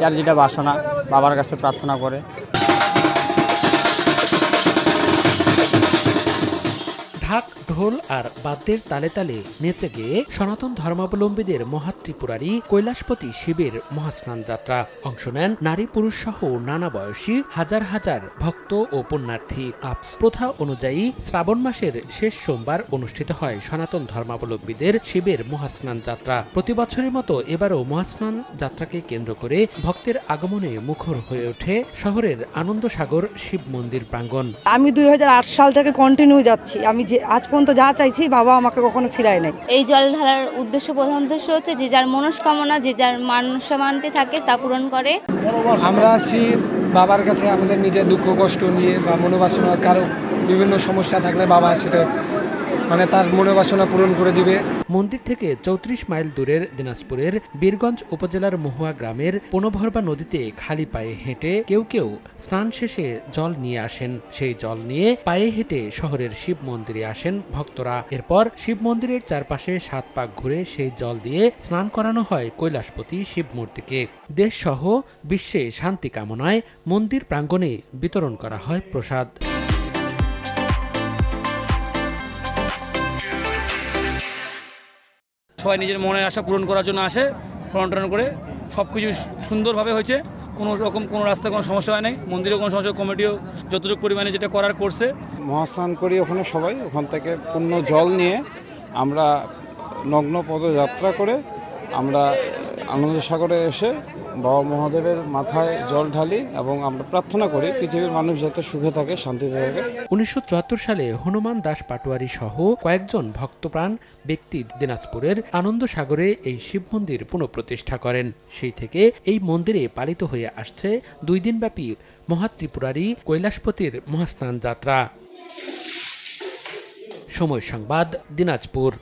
যার যেটা বাসনা বাবার কাছে প্রার্থনা করে। ঢোল আর বাদ্যের তালে তালে নেচে গেয়ে সনাতন ধর্মাবলম্বীদের মহাত্রিপুরারি কৈলাসপতি শিবের মহাস্নান যাত্রা। অংশ নেন নারী পুরুষ সহ নানা বয়সী হাজার হাজার ভক্ত ও পুণ্যার্থী। আপস প্রথা অনুযায়ী শ্রাবণ মাসের শেষ সোমবার অনুষ্ঠিত হয় সনাতন ধর্মাবলম্বীদের শিবের মহাস্নান যাত্রা। প্রতি বছরের মতো এবারও মহাস্নান যাত্রাকে কেন্দ্র করে ভক্তের আগমনে মুখর হয়ে ওঠে শহরের আনন্দসাগর শিব মন্দির প্রাঙ্গণ। আমি দুই হাজার আট সাল থেকে কন্টিনিউ যাচ্ছি। আমি যে আজ পর্যন্ত যা চাইছি বাবা আমাকে কখনো ফিরায় নাই। এই জল ঢালার উদ্দেশ্য প্রধান উদ্দেশ্য হচ্ছে যে যার মনস্কামনা যে যার মানসমানতে থাকে তা পূরণ করে। আমরা আছি বাবার কাছে আমাদের নিজের দুঃখ কষ্ট নিয়ে বা মনোবাসনা কারও বিভিন্ন সমস্যা থাকলে বাবা সেটা মানে তার মনোবাসনা পূরণ করে দিবে। মন্দির থেকে চৌত্রিশ মাইল দূরের দিনাজপুরের বীরগঞ্জ উপজেলার মহুয়া গ্রামের পনভরবা নদীতে খালি পায়ে হেঁটে কেউ কেউ স্নান শেষে জল নিয়ে আসেন। সেই জল নিয়ে পায়ে হেঁটে শহরের শিব মন্দিরে আসেন ভক্তরা। এরপর শিব মন্দিরের চারপাশে সাত পাক ঘুরে সেই জল দিয়ে স্নান করানো হয় কৈলাসপতি শিব মূর্তিকে। দেশসহ বিশ্বে শান্তি কামনায় মন্দির প্রাঙ্গণে বিতরণ করা হয় প্রসাদ। সবাই নিজের মনের আশা পূরণ করার জন্য আসে টরণ করে সব কিছু সুন্দরভাবে হয়েছে। কোনো রকম কোনো রাস্তায় কোনো সমস্যা হয় নাই, মন্দিরেও কোনো সমস্যা, কমিটিও যতটুকু পরিমাণে যেটা করার করছে। মহাস্নান করি ওখানে সবাই, ওখান থেকে পূর্ণ জল নিয়ে আমরা নগ্ন পদযাত্রা করে আমরা আনন্দ সাগরে এসে বাবা মহাদেবের মাথায় জল ঢালি এবং আমরা প্রার্থনা করি পৃথিবীর মানুষ যাতে সুখে থাকে, শান্তিতে থাকে। উনিশশো চুয়াত্তর সালে হনুমান দাস পাটোয়ারি সহ কয়েকজন ভক্তপ্রাণ ব্যক্তি দিনাজপুরের আনন্দ সাগরে এই শিব মন্দির পুনঃপ্রতিষ্ঠা করেন। সেই থেকে এই মন্দিরে পালিত হয়ে আসছে দুই দিনব্যাপী মহাত্রিপুরারি কৈলাসপতির মহাস্নান যাত্রা। সময় সংবাদ, দিনাজপুর।